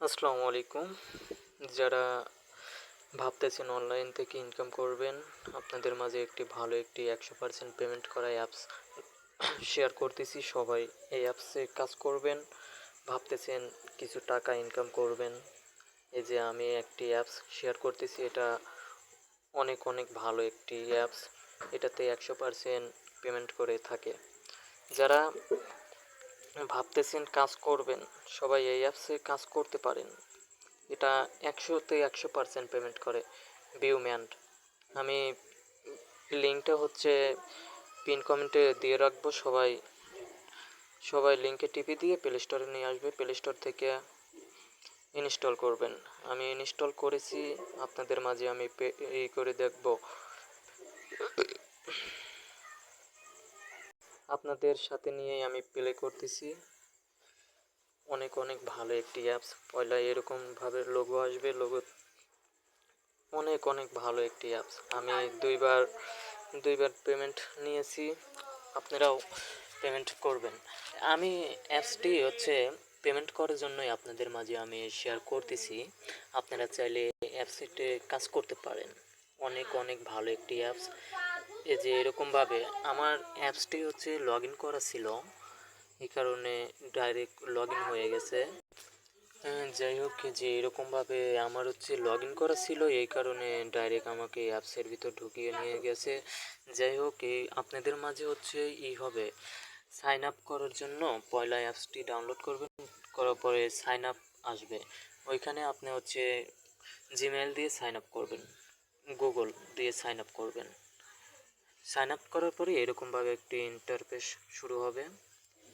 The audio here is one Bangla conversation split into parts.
আসসালামু আলাইকুম। যারা ভাবতেছেন অনলাইন থেকে ইনকাম করবেন, আপনাদের মাঝে একটি ভালো একটি একশো পার্সেন্ট পেমেন্ট করা অ্যাপস শেয়ার করতেছি। সবাই এই অ্যাপসে কাজ করবেন, ভাবতেছেন কিছু টাকা ইনকাম করবেন। এই যে আমি একটি অ্যাপস শেয়ার করতেছি, এটা অনেক অনেক ভালো একটি অ্যাপস এটাতে একশো পার্সেন্ট পেমেন্ট করে থাকে। যারা ভাবতেছেন কাজ করবেন, সবাই এই অ্যাপসে কাজ করতে পারেন। এটা একশোতে একশো পার্সেন্ট পেমেন্ট করে বিউম্যান্ড আমি লিঙ্কটা হচ্ছে পিন কমেন্টে দিয়ে রাখব, সবাই সবাই লিঙ্কে টিপি দিয়ে প্লে স্টোরে নিয়ে আসবে। প্লে স্টোর থেকে ইনস্টল করবেন। আমি ইনস্টল করেছি, আপনাদের মাঝে আমি পে ই করে দেখব। আপনাদের সাথে নিয়েই আমি প্লে করতেছি। অনেক অনেক ভালো একটি অ্যাপস পয়লা এরকমভাবে লোগো আসবে লোগো অনেক অনেক ভালো একটি অ্যাপস আমি দুইবার দুইবার পেমেন্ট নিয়েছি। আপনারাও পেমেন্ট করবেন। আমি অ্যাপসটি হচ্ছে পেমেন্ট করার জন্যই আপনাদের মাঝে আমি শেয়ার করতেছি। আপনারা চাইলে অ্যাপসটিতে কাজ করতে পারেন। অনেক অনেক ভালো একটি অ্যাপস এই যে এরকমভাবে আমার অ্যাপসটি হচ্ছে লগ ইন করা ছিল। এই কারণে ডাইরেক্ট লগ ইন হয়ে গেছে। যাই হোক যে এরকমভাবে আমার হচ্ছে লগ ইন করা ছিল, এই কারণে ডাইরেক্ট আমাকে অ্যাপসের ভিতর ঢুকিয়ে নিয়ে গেছে। যাই হোক এই আপনাদের মাঝে হচ্ছে ই হবে। সাইন আপ করার জন্য পয়লা অ্যাপসটি ডাউনলোড করবেন, করার পরে সাইন আপ আসবে। ওইখানে আপনি হচ্ছে জিমেল দিয়ে সাইন আপ করবেন গুগল দিয়ে সাইন আপ করবেন। সাইন আপ করার পরে এরকমভাবে একটি ইন্টারফেস শুরু হবে।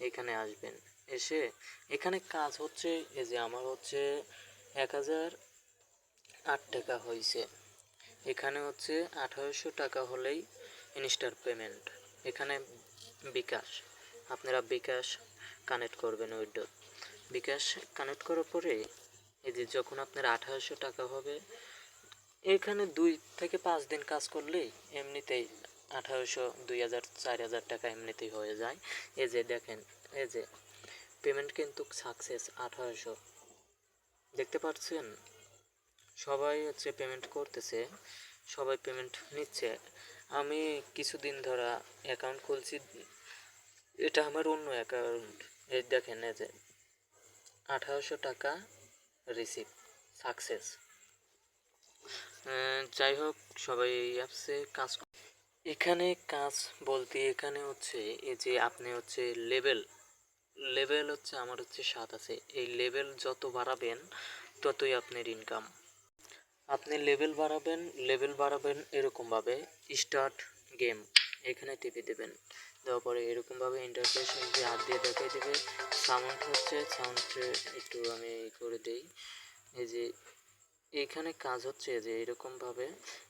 এখানে আসবেন। এসে এখানে কাজ হচ্ছে, এই যে আমার হচ্ছে এক হাজার আট টাকা হয়েছে এখানে হচ্ছে আঠারোশো টাকা হলেই ইনস্টার পেমেন্ট এখানে বিকাশ। আপনারা বিকাশ কানেক্ট করবেন উইডো বিকাশ কানেক্ট করার পরে এই যে যখন আপনার আঠারোশো টাকা হবে, এখানে দুই থেকে পাঁচ দিন কাজ করলেই এমনিতেই আঠারোশো, দুই হাজার, চার হাজার টাকা এমনিতেই হয়ে যায়। এই যে দেখেন, এই যে পেমেন্ট কিন্তু সাকসেস আঠারোশো। দেখতে পাচ্ছেন? সবাই হচ্ছে পেমেন্ট করতেছে, সবাই পেমেন্ট নিচ্ছে। আমি কিছুদিন ধরা অ্যাকাউন্ট খুলছি, এটা আমার অন্য অ্যাকাউন্ট এই দেখেন, এই যে আঠারোশো টাকা রিসিভ সাকসেস যাই হোক, সবাই অ্যাপসে কাজ এখানে কাজ বলতে এখানে হচ্ছে, এই যে আপনি হচ্ছে লেভেল লেভেল হচ্ছে আমার হচ্ছে সাত আছে। এই লেভেল যত বাড়াবেন, ততই আপনার ইনকাম আপনি লেভেল বাড়াবেন লেভেল বাড়াবেন এরকমভাবে স্টার্ট গেম এখানে টিপে দেবেন। দেওয়ার পরে এরকমভাবে ইন্টারফেস যে হাত দিয়ে দেখাই দেবে। সাউন্ড হচ্ছে সাউন্ডে একটু আমি করে দেই। এই যে এইখানে কাজ হচ্ছে যে এরকমভাবে,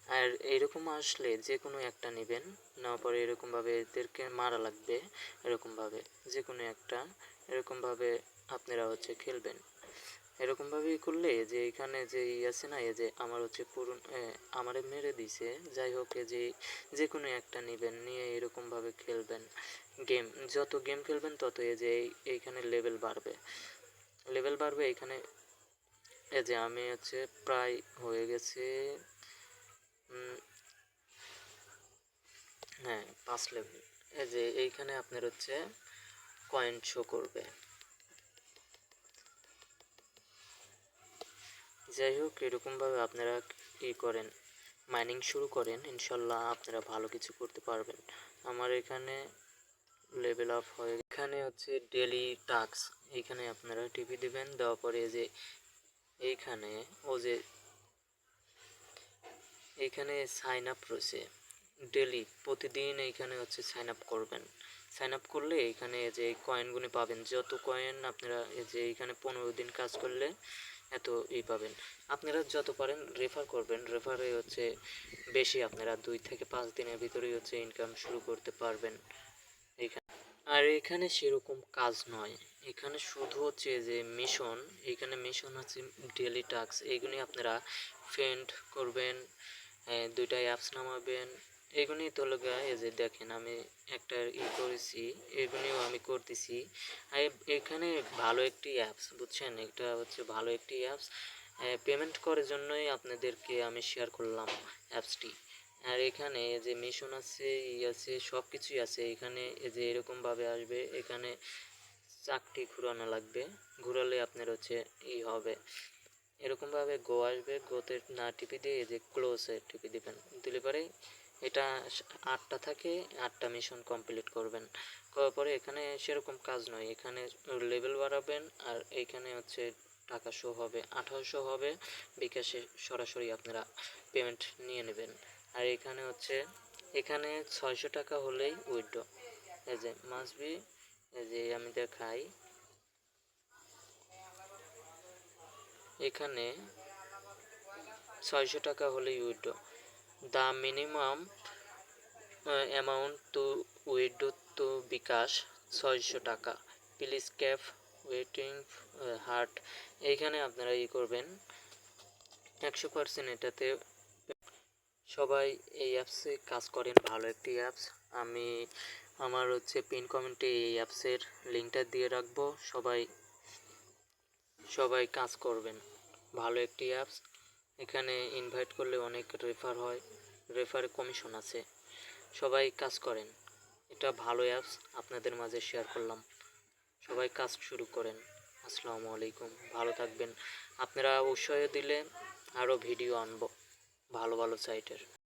আর এইরকম আসলে যে কোনো একটা নেবেন নেওয়ার পরে এরকমভাবে এদেরকে মারা লাগবে, এরকমভাবে যে কোনো একটা, এরকমভাবে আপনারা হচ্ছে খেলবেন। এরকমভাবেই করলে যে এখানে যে ই আছে না, এই যে আমার হচ্ছে পুরন আমারে মেরে দিছে, যাই হোক যে যে কোনো একটা নেবেন, নিয়ে এরকমভাবে খেলবেন গেম। যত গেম খেলবেন তত এই যে এই- এইখানে লেভেল বাড়বে। লেভেল বাড়বে, এখানে এই যে আমি হচ্ছে প্রায় হয়ে গেছে হ্যাঁ পাঁচ লেভেল এই যে এইখানে আপনার হচ্ছে কয়েন শো করবে। যাই হোক, এরকমভাবে আপনারা ই করেন মাইনিং শুরু করেন, ইনশাল্লাহ আপনারা ভালো কিছু করতে পারবেন। আমার এখানে লেভেল আপ হয়ে এখানে হচ্ছে ডেলি টাস্ক এখানে আপনারা টিভি দিবেন, দেওয়ার পরে যে এইখানে ও যে এইখানে সাইন আপ রয়েছে ডেলি প্রতিদিন এইখানে হচ্ছে সাইন আপ করবেন। সাইন আপ করলে এখানে যে কয়েনগুলি পাবেন, যত কয়েন আপনারা এই যে এখানে পনেরো দিন কাজ করলে এত ই পাবেন। আপনারা যত পারেন রেফার করবেন রেফারে হচ্ছে বেশি আপনারা দুই থেকে পাঁচ দিনের ভিতরেই হচ্ছে ইনকাম শুরু করতে পারবেন। আর এখানে সেরকম কাজ নয়। এখানে শুধু হচ্ছে যে মিশন এখানে মিশন হচ্ছে ডেলি টাস্ক এইগুলি আপনারা ফ্রেন্ড করবেন দুইটা অ্যাপস নামাবেন। এইগুলি তো লোক এই যে দেখেন আমি একটা ই করেছি, এগুলিও আমি করতেছি। এখানে ভালো একটি অ্যাপস বুঝছেন? এটা হচ্ছে ভালো একটি অ্যাপস পেমেন্ট করার জন্যই আপনাদেরকে আমি শেয়ার করলাম অ্যাপসটি আর এখানে এই যে মিশন আছে, ই আছে সব কিছুই আছে। এখানে যে এরকমভাবে আসবে, এখানে চাকটি ঘুরানো লাগবে। ঘুরালে আপনার হচ্ছে ই হবে। এরকমভাবে গো আসবে গোতে না টিপি দিয়ে এই যে ক্লোজে টিপি দিবেন। দিলে পরে এটা আটটা থাকে, আটটা মিশন কমপ্লিট করবেন। করার পরে এখানে সেরকম কাজ নয়। এখানে লেভেল বাড়াবেন আর এইখানে হচ্ছে টাকা শো হবে, আঠারোশো হবে। বিকাশে সরাসরি আপনারা পেমেন্ট নিয়ে নেবেন। আর এখানে হচ্ছে, এখানে ছয়শো টাকা হলেই উইথড্র এই যে মাসবি এই যে আমি দেখাই। এখানে ছয়শো টাকা হলেই withdraw the minimum amount to withdraw to bKash ছয়শো টাকা। প্লিজ ক্যাফ ওয়েটিং হার্ট এইখানে আপনারা ই করবেন, একশো পার্সেন্ট এটাতে সবাই এই অ্যাপসে কাজ করেন, ভালো একটি অ্যাপস আমি আমার হচ্ছে পিন কমেন্টে এই অ্যাপসের লিঙ্কটা দিয়ে রাখব। সবাই সবাই কাজ করবেন। ভালো একটি অ্যাপস এখানে ইনভাইট করলে অনেক রেফার হয়। রেফারে কমিশন আছে। সবাই কাজ করেন। এটা ভালো অ্যাপস আপনাদের মাঝে শেয়ার করলাম। সবাই কাজ শুরু করেন। আসসালামু আলাইকুম। ভালো থাকবেন। আপনারা উৎসাহ দিলে আরও ভিডিও আনব। ভালো ভালো সাইটের